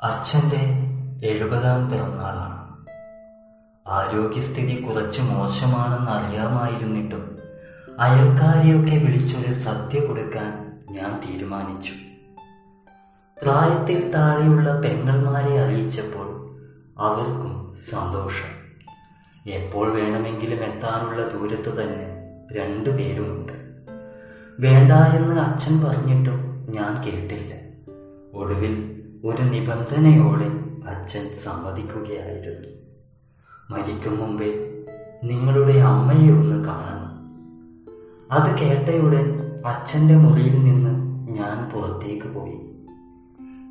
അച്ഛന്റെ എഴുപതാം പിറന്നാളാണ്. ആരോഗ്യസ്ഥിതി കുറച്ച് മോശമാണെന്ന് അറിയാമായിരുന്നിട്ടും അയൽക്കാരെയൊക്കെ വിളിച്ചൊരു സദ്യ കൊടുക്കാൻ ഞാൻ തീരുമാനിച്ചു. പ്രായത്തിൽ താഴെയുള്ള പെങ്ങന്മാരെ അറിയിച്ചപ്പോൾ അവർക്കും സന്തോഷം. എപ്പോൾ വേണമെങ്കിലും എത്താനുള്ള ദൂരത്ത് തന്നെ രണ്ടുപേരുമുണ്ട് വേണ്ട എന്ന് അച്ഛൻ പറഞ്ഞിട്ടും ഞാൻ കേട്ടില്ല. ഒടുവിൽ ഒരു നിബന്ധനയോടെ അച്ഛൻ സമ്മതിക്കുകയായിരുന്നു. മരിക്കും മുമ്പേ നിങ്ങളുടെ അമ്മയെ ഒന്ന് കാണണം. അത് കേട്ടയുടൻ അച്ഛന്റെ മുറിയിൽ നിന്ന് ഞാൻ പുറത്തേക്ക് പോയി.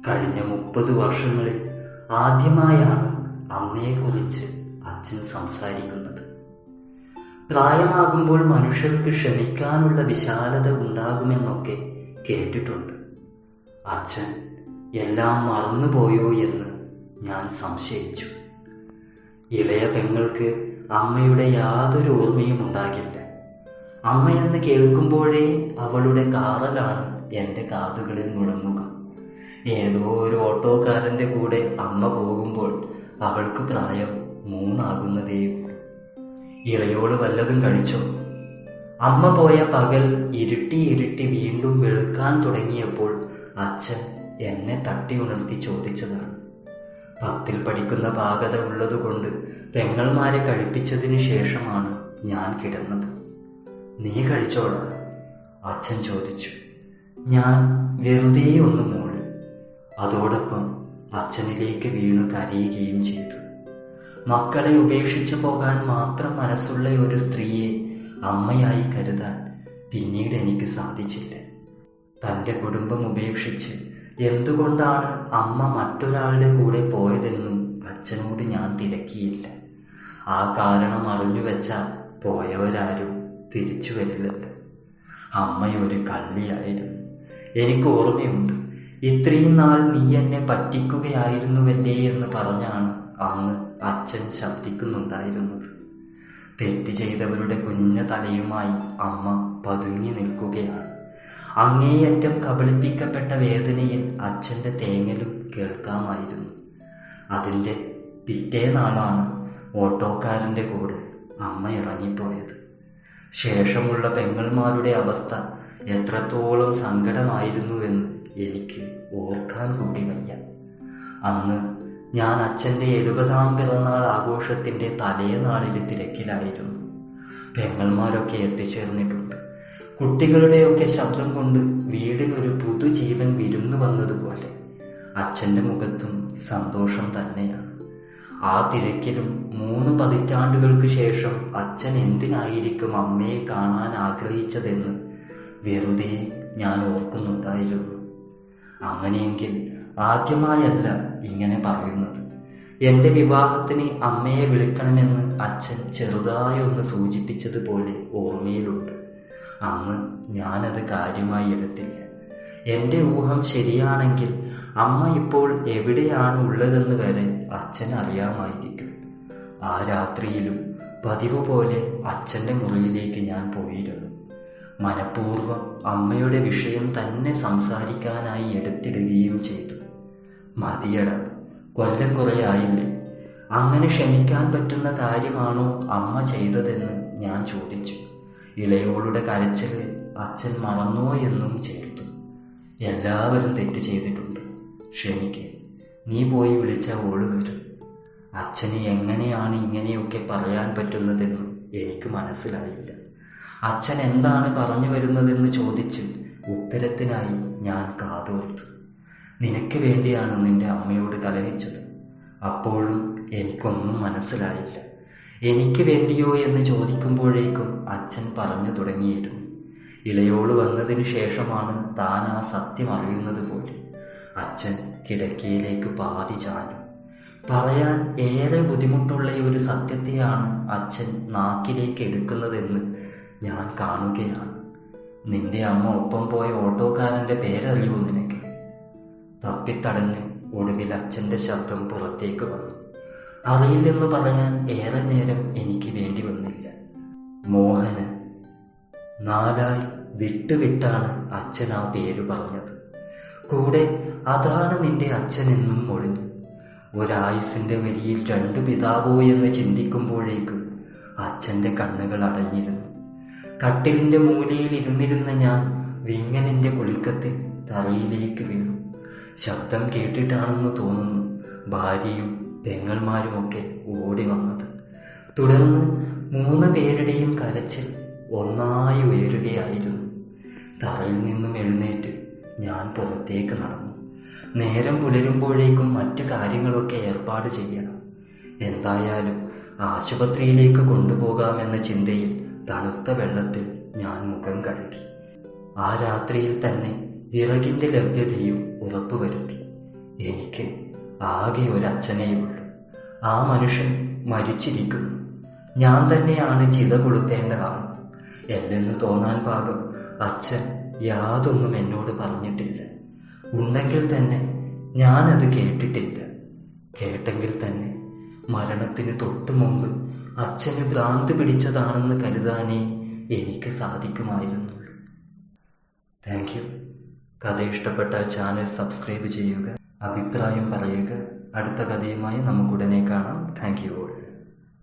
കഴിഞ്ഞ മുപ്പത് വർഷങ്ങളിൽ ആദ്യമായാണ് അമ്മയെക്കുറിച്ച് അച്ഛൻ സംസാരിക്കുന്നത്. പ്രായമാകുമ്പോൾ മനുഷ്യർക്ക് ക്ഷമിക്കാനുള്ള വിശാലത ഉണ്ടാകുമെന്നൊക്കെ കേട്ടിട്ടുണ്ട്. അച്ഛൻ എല്ലാം മറന്നുപോയോ എന്ന് ഞാൻ സംശയിച്ചു. ഇളയ പെങ്ങൾക്ക് അമ്മയുടെ യാതൊരു ഓർമ്മയും ഉണ്ടാകില്ല. അമ്മയെന്ന് കേൾക്കുമ്പോഴേ അവളുടെ കാറലാണ് എന്റെ കാതുകളിൽ മുഴങ്ങുക. ഏതോ ഒരു ഓട്ടോക്കാരന്റെ കൂടെ അമ്മ പോകുമ്പോൾ അവൾക്ക് പ്രായം മൂന്നാകുന്നതേയുള്ളൂ. ഇളയോട് വല്ലതും കഴിച്ചോ? അമ്മ പോയ പകൽ ഇരുട്ടി ഇരുട്ടി വീണ്ടും വെളുക്കാൻ തുടങ്ങിയപ്പോൾ അച്ഛൻ എന്നെ തട്ടി ഉണർത്തി ചോദിച്ചതാണ് പത്തിൽ പഠിക്കുന്ന പാകത ഉള്ളതുകൊണ്ട് പെങ്ങൾമാരെ കഴിപ്പിച്ചതിന് ശേഷമാണ് ഞാൻ കിടന്നത്. നീ കഴിച്ചോടാ അച്ഛൻ ചോദിച്ചു. ഞാൻ വെറുതെ ഒന്ന് മൂളി. അതോടൊപ്പം അച്ഛനിലേക്ക് വീണു കരയുകയും ചെയ്തു. മക്കളെ ഉപേക്ഷിച്ചു പോകാൻ മാത്രം മനസ്സുള്ള ഒരു സ്ത്രീയെ അമ്മയായി കരുതാൻ പിന്നീട് എനിക്ക് സാധിച്ചില്ല. തന്റെ കുടുംബം ഉപേക്ഷിച്ച് എന്തുകൊണ്ടാണ് അമ്മ മറ്റൊരാളുടെ കൂടെ പോയതെന്നും അച്ഛനോട് ഞാൻ തിരക്കിയില്ല. ആ കാരണം അറിഞ്ഞു വെച്ചാൽ പോയവരാരും തിരിച്ചു വരില്ലല്ലോ. അമ്മയൊരു കള്ളിയായിരുന്നു. എനിക്ക് ഓർമ്മയുണ്ട്. ഇത്രയും നാൾ നീ എന്നെ പറ്റിക്കുകയായിരുന്നുവല്ലേ എന്ന് പറഞ്ഞാണ് അന്ന് അച്ഛൻ ശബ്ദിക്കുന്നുണ്ടായിരുന്നത്. തെറ്റ് ചെയ്തവരുടെ കുഞ്ഞ തലയുമായി അമ്മ പതുങ്ങി നിൽക്കുകയാണ്. അങ്ങേയറ്റം കബളിപ്പിക്കപ്പെട്ട വേദനയിൽ അച്ഛന്റെ തേങ്ങലും കേൾക്കാമായിരുന്നു. അതിന്റെ പിറ്റേ നാളാണ് ഓട്ടോക്കാരന്റെ കൂടെ അമ്മ ഇറങ്ങിപ്പോയത്. ശേഷമുള്ള പെങ്ങൾമാരുടെ അവസ്ഥ എത്രത്തോളം സങ്കടമായിരുന്നുവെന്ന് എനിക്ക് ഓർക്കാൻ കൂടി വയ്യ. അന്ന് ഞാൻ അച്ഛന്റെ എഴുപതാം പിറന്നാൾ ആഘോഷത്തിന്റെ തലേനാളിൽ തിരക്കിലായിരുന്നു. പെങ്ങൾമാരൊക്കെ എത്തിച്ചേർന്നിട്ടുണ്ട്. കുട്ടികളുടെയൊക്കെ ശബ്ദം കൊണ്ട് വീടിനൊരു പുതുജീവൻ വിരുന്നു വന്നതുപോലെ അച്ഛന്റെ മുഖത്തും സന്തോഷം തന്നെയാണ്. ആ തിരക്കിലും മൂന്ന് പതിറ്റാണ്ടുകൾക്ക് ശേഷം അച്ഛൻ എന്തിനായിരിക്കും അമ്മയെ കാണാൻ ആഗ്രഹിച്ചതെന്ന് വെറുതെ ഞാൻ ഓർക്കുന്നുണ്ടായിരുന്നു. അങ്ങനെയെങ്കിൽ ആദ്യമായല്ല ഇങ്ങനെ പറയുന്നത്. എന്റെ വിവാഹത്തിന് അമ്മയെ വിളിക്കണമെന്ന് അച്ഛൻ ചെറുതായൊന്ന് സൂചിപ്പിച്ചതുപോലെ ഓർമ്മയിലുണ്ട്. അന്ന് ഞാനത് കാര്യമായി എടുത്തില്ല. എന്റെ ഊഹം ശരിയാണെങ്കിൽ അമ്മ ഇപ്പോൾ എവിടെയാണ് ഉള്ളതെന്ന് വരെ അച്ഛൻ അറിയാമായിരിക്കും. ആ രാത്രിയിലും പതിവ് പോലെ അച്ഛന്റെ മുറിയിലേക്ക് ഞാൻ പോയിരുന്നു. മനഃപൂർവം അമ്മയുടെ വിഷയം തന്നെ സംസാരിക്കാനായി എടുത്തിടുകയും ചെയ്തു. മതിയട കൊല്ലം കുറയായില്ലേ അങ്ങനെ ക്ഷമിക്കാൻ പറ്റുന്ന കാര്യമാണോ അമ്മ ചെയ്തതെന്ന് ഞാൻ ചോദിച്ചു. ഇളയോളുടെ കരച്ചിൽ അച്ഛൻ മറന്നോ എന്നും ചേർത്തു എല്ലാവരും തെറ്റ് ചെയ്തിട്ടുണ്ട്. ക്ഷമിക്കെ. നീ പോയി വിളിച്ച ഓൾ വരും. അച്ഛന് എങ്ങനെയാണ് ഇങ്ങനെയൊക്കെ പറയാൻ പറ്റുന്നതെന്ന് എനിക്ക് മനസ്സിലായില്ല. അച്ഛൻ എന്താണ് പറഞ്ഞു വരുന്നതെന്ന് ചോദിച്ച് ഉത്തരത്തിനായി ഞാൻ കാതോർത്തു. നിനക്ക് വേണ്ടിയാണ് നിന്റെ അമ്മയോട് കലഹിച്ചത്. അപ്പോഴും എനിക്കൊന്നും മനസ്സിലായില്ല. എനിക്ക് വേണ്ടിയോ എന്ന് ചോദിക്കുമ്പോഴേക്കും അച്ഛൻ പറഞ്ഞു തുടങ്ങിയിരുന്നു. ഇളയോൾ വന്നതിന് ശേഷമാണ് താൻ ആ സത്യം അറിയുന്നത് പോലെ. അച്ഛൻ കിടക്കയിലേക്ക് പാതി ചാഞ്ഞു. പറയാൻ ഏറെ ബുദ്ധിമുട്ടുള്ള ഒരു സത്യത്തെയാണ് അച്ഛൻ നാക്കിലേക്ക് എടുക്കുന്നതെന്ന് ഞാൻ കാണുകയാണ്. നിന്റെ അമ്മ ഒപ്പം പോയ ഓട്ടോക്കാരന്റെ പേരറിയുമോ നിനക്ക്? തപ്പിത്തടഞ്ഞ് ഒടുവിൽ അച്ഛന്റെ ശബ്ദം പുറത്തേക്ക് വന്നു. അറിയില്ലെന്ന് പറയാൻ ഏറെ നേരം എനിക്ക് വേണ്ടി വന്നില്ല. മോഹനൻ നാലായി വിട്ടുവിട്ടാണ് അച്ഛൻ ആ പേര് പറഞ്ഞത്. കൂടെ അതാണ് നിന്റെ അച്ഛൻ അച്ഛനെന്നും ഒഴിഞ്ഞു. ഒരായുസിന്റെ വരിയിൽ രണ്ടു പിതാവോ എന്ന് ചിന്തിക്കുമ്പോഴേക്കും അച്ഛന്റെ കണ്ണുകൾ അടഞ്ഞിരുന്നു. കട്ടിലിന്റെ മൂലയിൽ ഇരുന്നിരുന്ന ഞാൻ വിങ്ങനിന്റെ കുളിക്കത്തിൽ തറയിലേക്ക് വീണു. ശബ്ദം കേട്ടിട്ടാണെന്ന് തോന്നുന്നു ഭാര്യയും പെങ്ങന്മാരുമൊക്കെ ഓടി വന്നത്. തുടർന്ന് മൂന്ന് പേരുടെയും കരച്ചിൽ ഒന്നായി ഉയരുകയായിരുന്നു. തറയിൽ നിന്നും എഴുന്നേറ്റ് ഞാൻ പുറത്തേക്ക് നടന്നു. നേരം പുലരുമ്പോഴേക്കും മറ്റു കാര്യങ്ങളൊക്കെ ഏർപ്പാട് ചെയ്യണം. എന്തായാലും ആശുപത്രിയിലേക്ക് കൊണ്ടുപോകാമെന്ന ചിന്തയിൽ തണുത്ത വെള്ളത്തിൽ ഞാൻ മുഖം കഴുകി. ആ രാത്രിയിൽ തന്നെ വിറകിന്റെ ലഭ്യതയും ഉറപ്പുവരുത്തി. എനിക്ക് ആകെ ഒരു അച്ഛനെയുള്ളൂ ആ മനുഷ്യൻ മരിച്ചിരിക്കുന്നു. ഞാൻ തന്നെയാണ് ചിത കൊളുത്തേണ്ട ആൾ എല്ലെന്ന് തോന്നാൻ പാകം അച്ഛൻ യാതൊന്നും എന്നോട് പറഞ്ഞിട്ടില്ല. ഉണ്ടെങ്കിൽ തന്നെ ഞാനത് കേട്ടിട്ടില്ല. കേട്ടെങ്കിൽ തന്നെ മരണത്തിന് തൊട്ടു മുമ്പ് അച്ഛന് ഭ്രാന്ത് പിടിച്ചതാണെന്ന് കരുതാനേ എനിക്ക് സാധിക്കുമായിരുന്നുള്ളൂ. Thank you. കഥ ഇഷ്ടപ്പെട്ടാൽ ചാനൽ സബ്സ്ക്രൈബ് ചെയ്യുക. അഭിപ്രായം പറയുക അടുത്ത കഥയുമായി നമുക്കുടനെ കാണാം. Thank you all